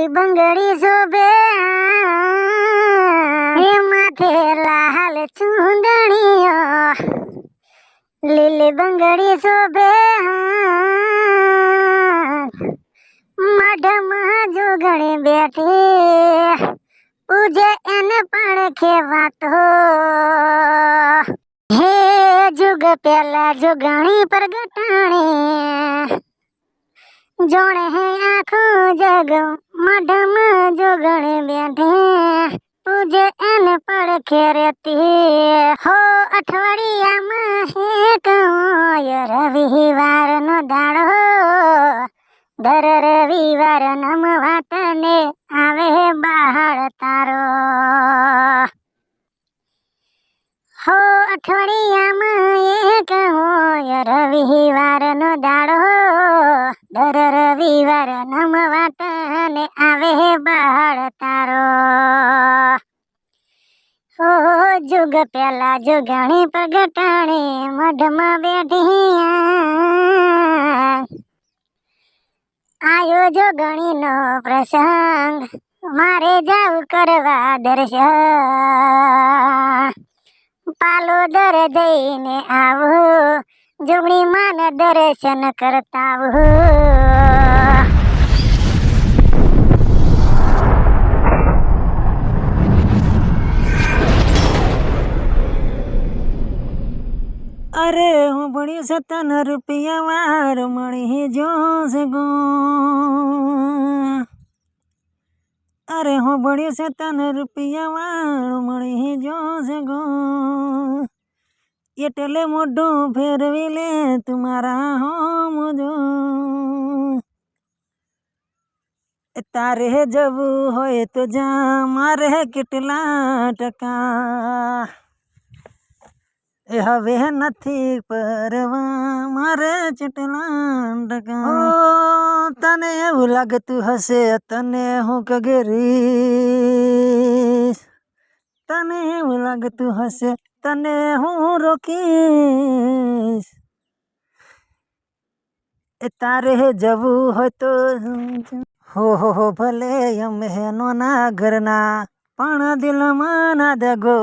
ધોળી બંગડી શોભે એ માથે લાલ ચૂંદણીઓ લીલી બંગડી શોભે મઢમાં જોગણી બેઠી પૂજે એને પણ ખેવાતો હે જુગ પેલા જોગણી પ્રગટાણી જોણે હે આખો જગ મઢમાં જોગણી બેઠે. પૂજે એને પડખે રેતી. હો અઠવાડિયામાં એક હોય રવિવાર નો દાડો. દર રવિવાર નમવા તને આવે બહાર તારો. હો અઠવાડિયામાં એક હોય રવિવાર નો દાડો. દર રવિવાર નમવા તને આવે બહાર તારો. હો જુગ પેલા જુગણી પ્રગટાણી, મઢમાં બેઠી આયો જોગણી નો પ્રસંગ, મારે જાવ કરવા દર્શન. પાલોદર જઈને આવું, જોગણી માન દર્શન કરતા આવું અરે, હું ભણ્યું સતન રૂપિયા વાર, મળી જો સગો अरे हो बड़ी से तन रुपया मड़ी जो से गो। ये टेले मोडो फिर भी ले, तुम्हारा हो मुझो। तारे जब हो तो जा, मारे किटला टका। એ હવે નથી પરવા, મારે ચટલા તને એવું લાગતું હશે, તને હું કગેરી તને એવું લાગતું હશે, તને હું રોકીશ. એ તારે જવું હોય તો હો હો હો, ભલે અમે નોના ઘરના. પણ દિલમાં ના દગો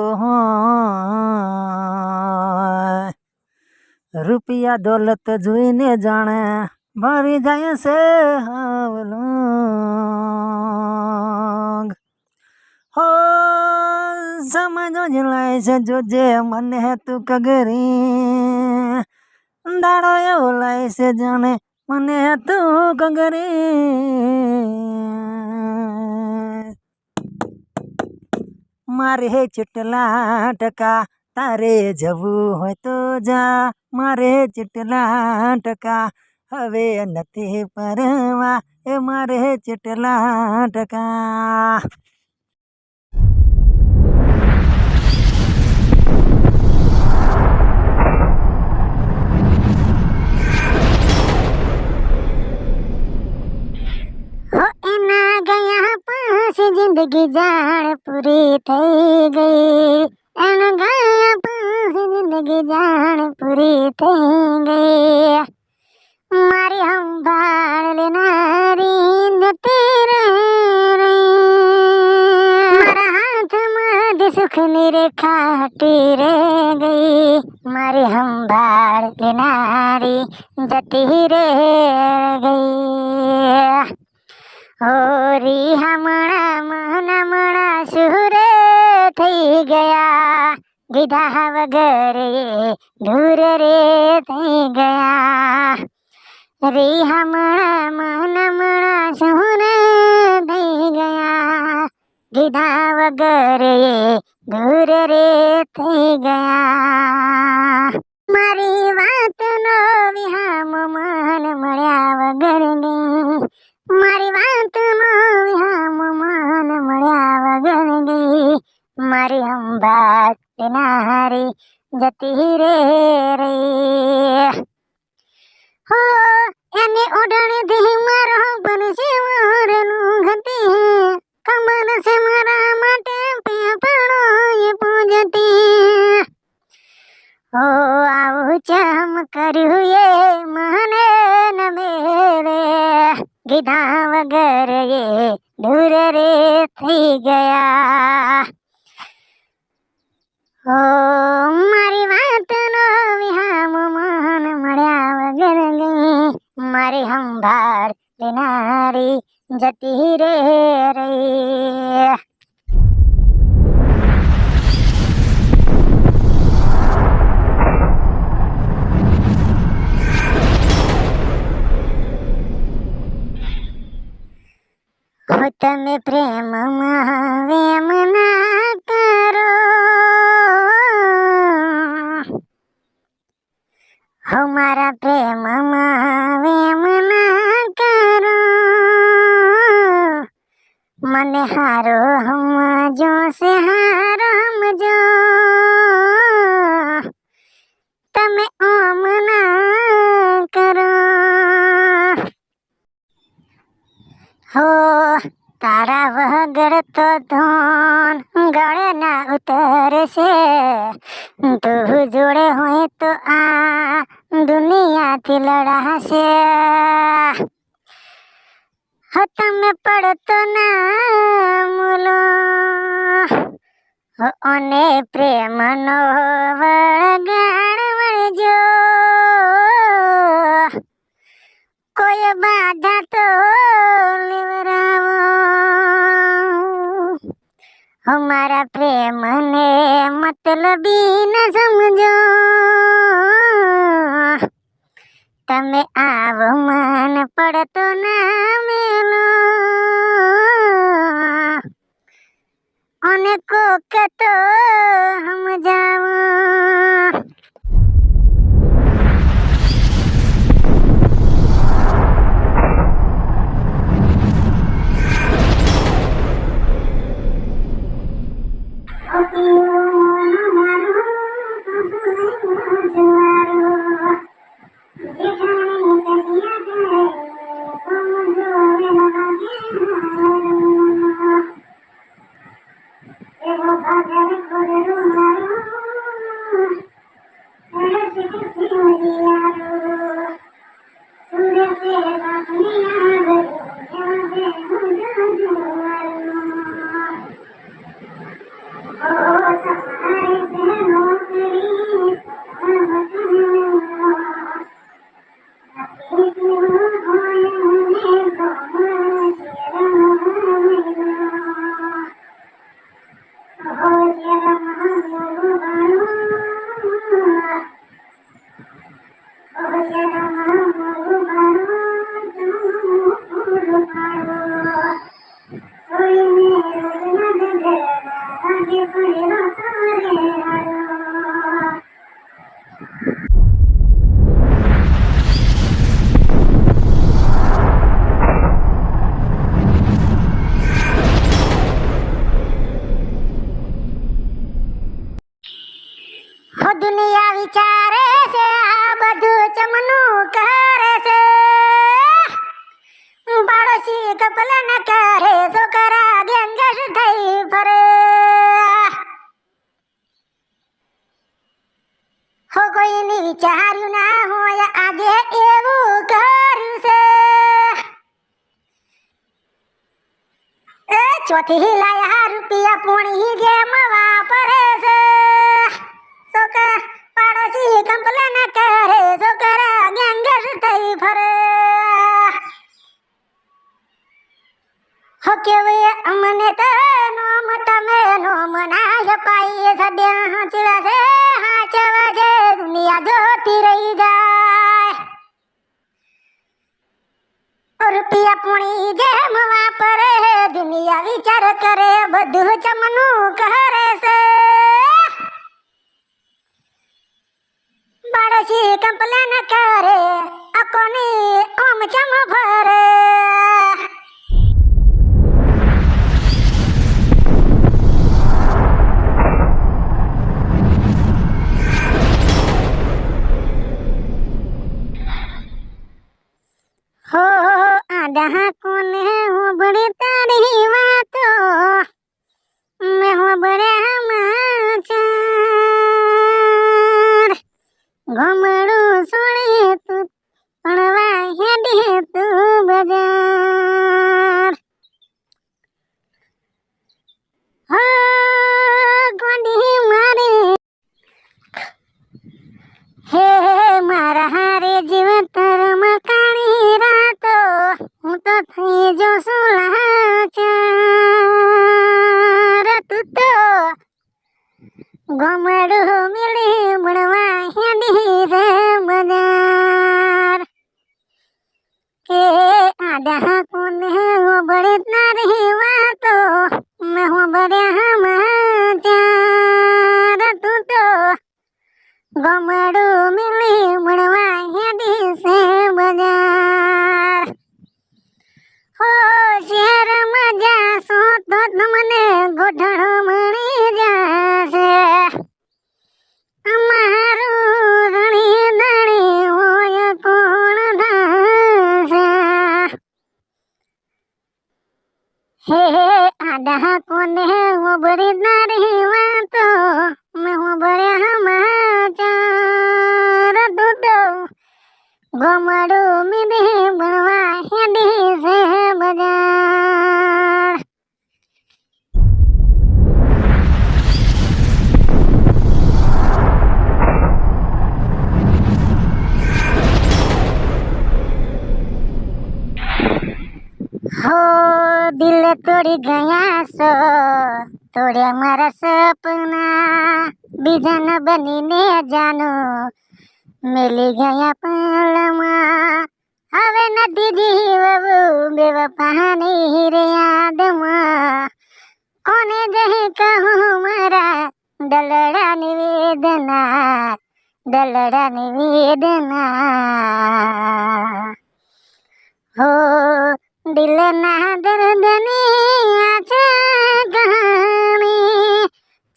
રૂપિયા દોલત જોઈને જાણે ભરી જાય છે હાવલોંગ હો સમજો જલાય છે જોજે મને તું કગરી. દાડો એવો લાય છે જાણે મને તું કગરી. मारे चिटलाट का तारे जवू हो तो जा। मारे चिटलाट का हवे नती परवा। ए मारे चिटलाट का गया। એના ગયા પછી જિંદગી જાણ પૂરી થઈ ગઈ એના ગયા પછી જિંદગી જાણ પૂરી થઈ ગઈ મારી સંભાળ લેનારી જતી રહે રે. મારા હાથમાં સુખની રેખા હટી રે ગઈ મારી સંભાળ લેનારી જતી રે ગઈ હોરી હમણાં મન હમણાં સુરે થઈ ગયા દીધા વગર એ દૂર રે થઈ ગયા રે હમણાં મન હમણાં સુરે થઈ ગયા દીધા વગર એ દૂર રે થઈ ગયા મારી વાતનો વગર એ દૂર રે થઈ ગયા. ઓ મારી વાતનો વિહામ મન મળ્યા વગર ગઈ. મારી સંભાળ લેનારી જતી રે રે હો તમે પ્રેમમાં વેમ ના કરો. હો મારા પ્રેમમાં વેમ ના કરો. મને હારો હમજો, સે હારો સમજો તારા વગર તો ધોન ગળે ના ઉતરશે તું જોડે હોય તો આ દુનિયાથી લડાશે. હો તમે પડતો ના મૂલો અને પ્રેમનો વળગાડ વળજો કોઈ બાધા તો લેવરાવો અમારા પ્રેમને મતલબી ન સમજો તમે આવો મન પડતો ના મેલો અને કોક તો સમજાવો அவதாரே વિચાર્યું ના હોય, આજે એવું કરશે. એ ચોથી લાયા રૂપિયા પોણી જેમ વાપરે છે છોકરા પાડોશી કમ્પ્લેન કરે છોકરા ગેંગર થઈ ફરે. હો કેવે અમને તો નોમ, તમે નોમ ના પાઈએ સદ્યા હાચવા છે હાચવા છે, દુનિયા જોતી રહી જાય. રૂપિયા પૂણી જેમ વાપરે, દુનિયા વિચાર કરે, બધું ચમનું કરે डहा कौन है वो बड़े नारी वा तो मैं हूँ बड़े हमारा तू तो गमड़ू मिली मुड़वा हूँ बड़ी नारीवा तो मैं हूँ बड़ा हमाचार। दूतो गोमड़ू मिदे बनवा हिंदी से बाज़ार। हो दिल तोड़ गया सो। तोड़िया मारा सपना, बिजन बनी ने जानो। मिली गया पलमा हवे नदी जीवबू पानी हिरे आदमा। कोने जहे कहूँ मारा दलड़ा निवेदना दलड़ा निवेदना। हो दिल ना दर्द नहीं आछे कहानी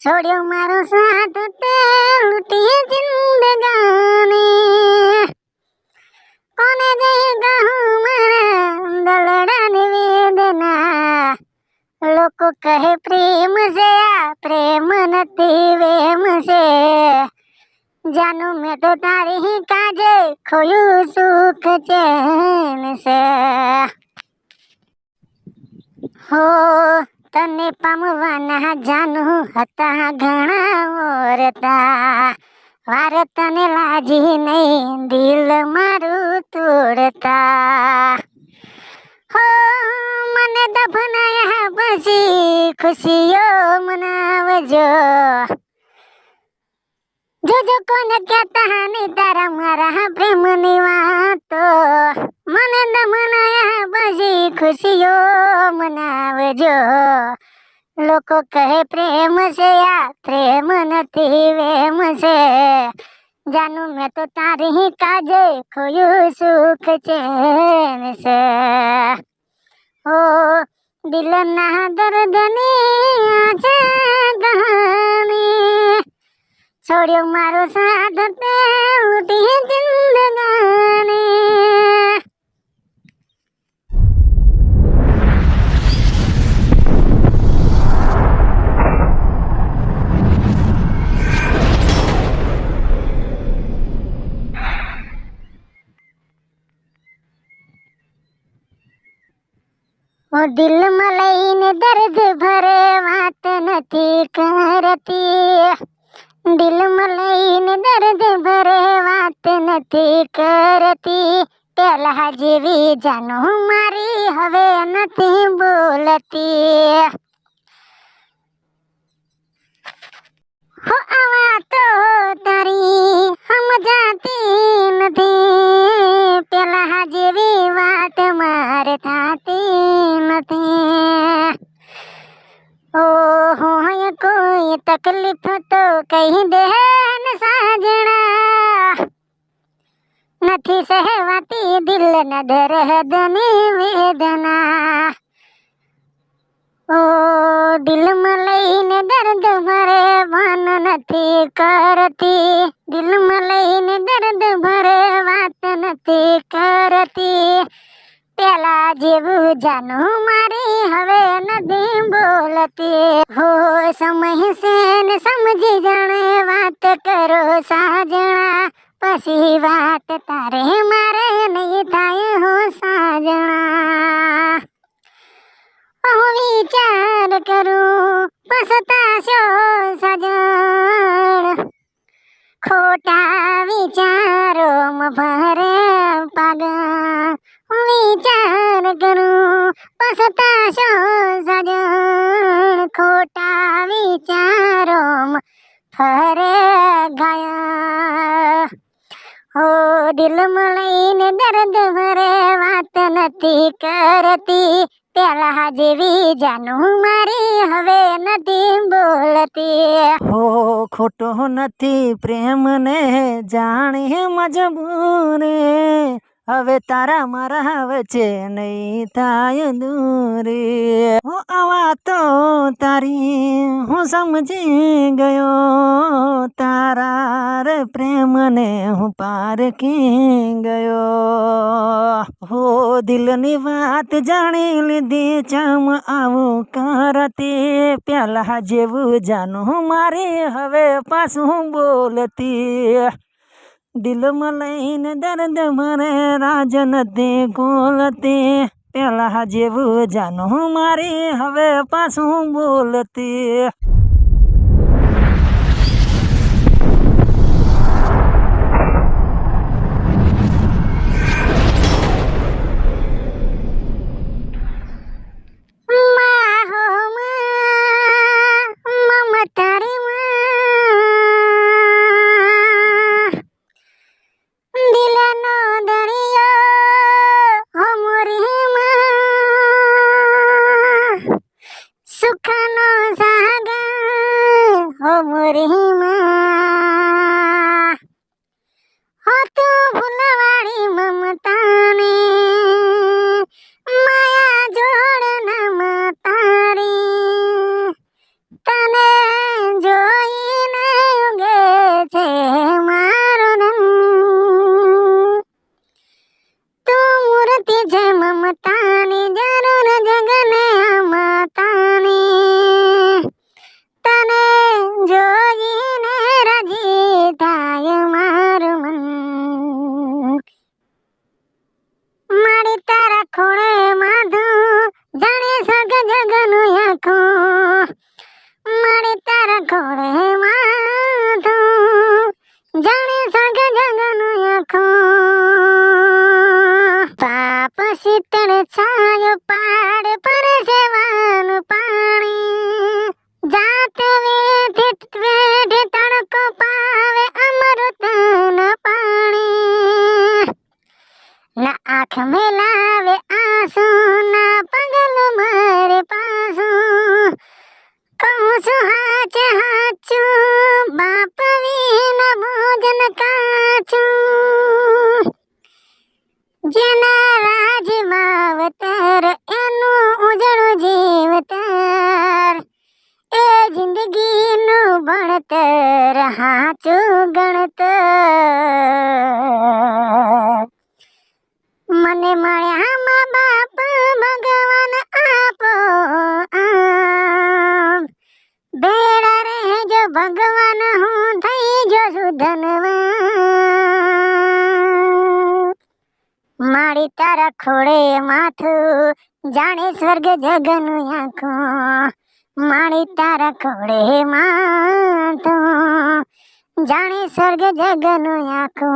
छोड़ियो मारो साथ ते लुटी जिंदगानी। कौन देगा हमारा दलड़ा निवेदना? लोग कहे प्रेम से या प्रेम न वेम से। जानू मैं तो तारी ही काजे खोयू सुख चैन से। હો તને પામવાના જાનું હતા ઘણા ઓરતા વાર તને લાજી નહીં દિલ મારું તોડતા હો મને દફનાયા પછી ખુશીઓ મનાવજો જોજો કોને કહેતા નહીં તારા મારા પ્રેમની ખુશીઓ મનાવજો. લોકો કહે, પ્રેમ છે આ, પ્રેમ નથી, વેમ છે. જાનું મેં તો તારી કાજે ખોયું સુખ ચેન છે. ઓ, દિલના દર્દની આ છે કહાની છોડ્યો મારો સાથ, તે ઉઠી જિંદગાની ઓ દિલમાં લઈને દર્દ ભરે વાત નથી કરતી. દિલમાં લઈને દર્દ ભરે વાત નથી કરતી. પહેલા જેવી જાનો મારી હવે નથી બોલતી. હો આવા તો દિલ ન દર્દની વેદના ઓ દિલમાં લઈને દર્દ ભરે ભાન નથી કરતી દિલમાં લઈને દર્દ ભરે વાત નથી કરતી પેલા જેવું જાનું મારી હવે નથી બોલતી હો સમય છે ને સમજી જાણે વાત કરો સાજણા પછી વાત તારે મારે નહીં થાય હો સાજણા હું વિચાર કરું પસતાશો સજણ ખોટા વિચારોમાં ભરે પાગલ હું વિચાર કરું પસતાશો સજણ ખોટા વિચારોમાં ફરે ગયા હો દિલમાં લઈને દર્દ ભરે વાત નથી કરતી. પેલા જેવી જાનું મારી હવે નથી બોલતી. હો, ખોટો નથી પ્રેમને જાણે મજબૂરે. હવે તારા મારા વચ્ચે નહીં થાય દૂર. હું આવા તો તારી, હું સમજી ગયો તારા પ્રેમને હું પારખી ગયો. હો દિલની વાત જાણી લીધી, ચમ આવું કરતી પહેલા જેવું જાનું મારે હવે પાછું બોલતી. દિલમાં લઈને દર્દ મરે રાજ નથી ખોલતી પેલા જેવું જાનું મારી હવે પાછું બોલતી હાચું ગણતર મને મળ્યા મા બાપ ભગવાન આપો ભેળા રહેજો ભગવાન, હું થઈ જો ધનવાન. મારી તારા ખોળે માથું જાણે સ્વર્ગ જગનું આંખો. મારી તારા ખોળે માથું જાણે સ્વર્ગ જગનું આંખો